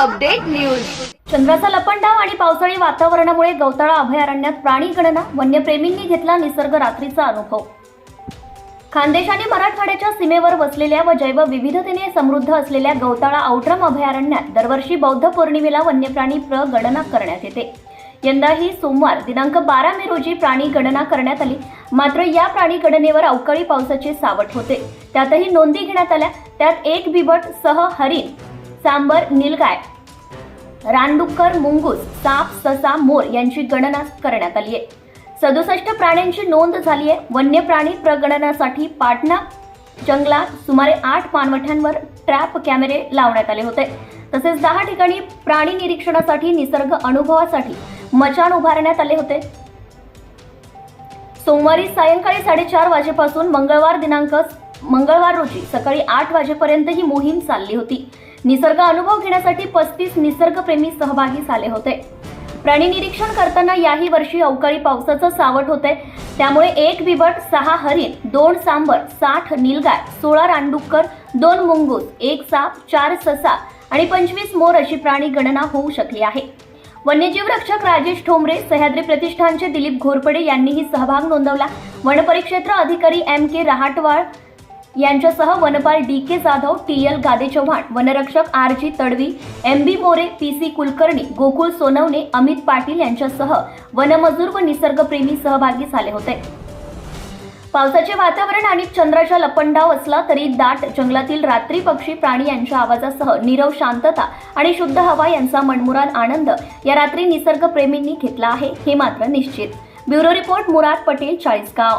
Update news. चंद्राचा लपंडाव आणि पावसाळी वातावरणामुळे गवताळा अभयारण्यात प्राणी गणना वन्यप्रेमींनी घेतला निसर्ग रात्रीचा अनुभव. खानदेश आणि मराठवाड्याच्या सीमेवर वसलेल्या व जैवविविधतेने समृद्ध असलेल्या गवताळा औट्रम अभयारण्यात दरवर्षी बौद्ध पौर्णिमेला वन्यप्राणी प्रगणना करण्यात येते. यंदाही सोमवार दिनांक बारा मे रोजी प्राणी गणना करण्यात आली. मात्र या प्राणी गणनेवर अवकाळी पावसाचे सावट होते. त्यातही नोंदी घेण्यात आल्या. त्यात एक बिबट सह हरिण सांबर निलगाय रानडुक्कर मुंगूस साप ससा मोर यांची गणना करण्यात आली आहे. सदुसष्ट प्राण्यांची नोंद झाली आहे. वन्य प्राणी प्रगणनासाठी पाटणा जंगलात सुमारे आठ पानवठ्यांवर ट्रॅप कॅमेरे लावण्यात आले होते. तसेच दहा ठिकाणी प्राणी निरीक्षणासाठी निसर्ग अनुभवासाठी मचाण उभारण्यात आले होते. सोमवारी सायंकाळी साडेचार वाजेपासून मंगळवार दिनांक मंगळवार रोजी सकाळी आठ वाजेपर्यंत ही मोहीम चालली होती. निसर्ग अनुभव घेण्यासाठी पस्तीस निसर्गप्रेमी सहभागी झाले होते. प्राणी निरीक्षण करताना याही वर्षी अवकाळी पावसाचं सावट होते त्यामुळे एक बिबट सहा हरिण दोन सांबर साठ नीलगाय सोळा रानडुक्कर दोन मुंगूस एक साप चार ससा आणि पंचवीस मोर अशी प्राणी गणना होऊ शकली आहे. वन्यजीव रक्षक राजेश ठोंबरे सह्याद्री प्रतिष्ठानचे दिलीप घोरपडे यांनीही सहभाग नोंदवला. वनपरिक्षेत्र अधिकारी एम के रहाटवाळ यांच्यासह वनपाल D K Jadhav T L Gade Chavan वनरक्षक R G Tadvi M B More P C Kulkarni Gokul Sonawane Amit Patil यांच्यासह वनमजूर व निसर्गप्रेमी सहभागी झाले होते. पावसाचे वातावरण आणि चंद्राच्या लपंडाव असला तरी दाट जंगलातील रात्री पक्षी प्राणी यांच्या आवाजासह नीरव शांतता आणि शुद्ध हवा यांचा मनमुराद आनंद या रात्री निसर्गप्रेमींनी घेतला आहे हे मात्र निश्चित. Bureau report Murad Patel Chalisgaon.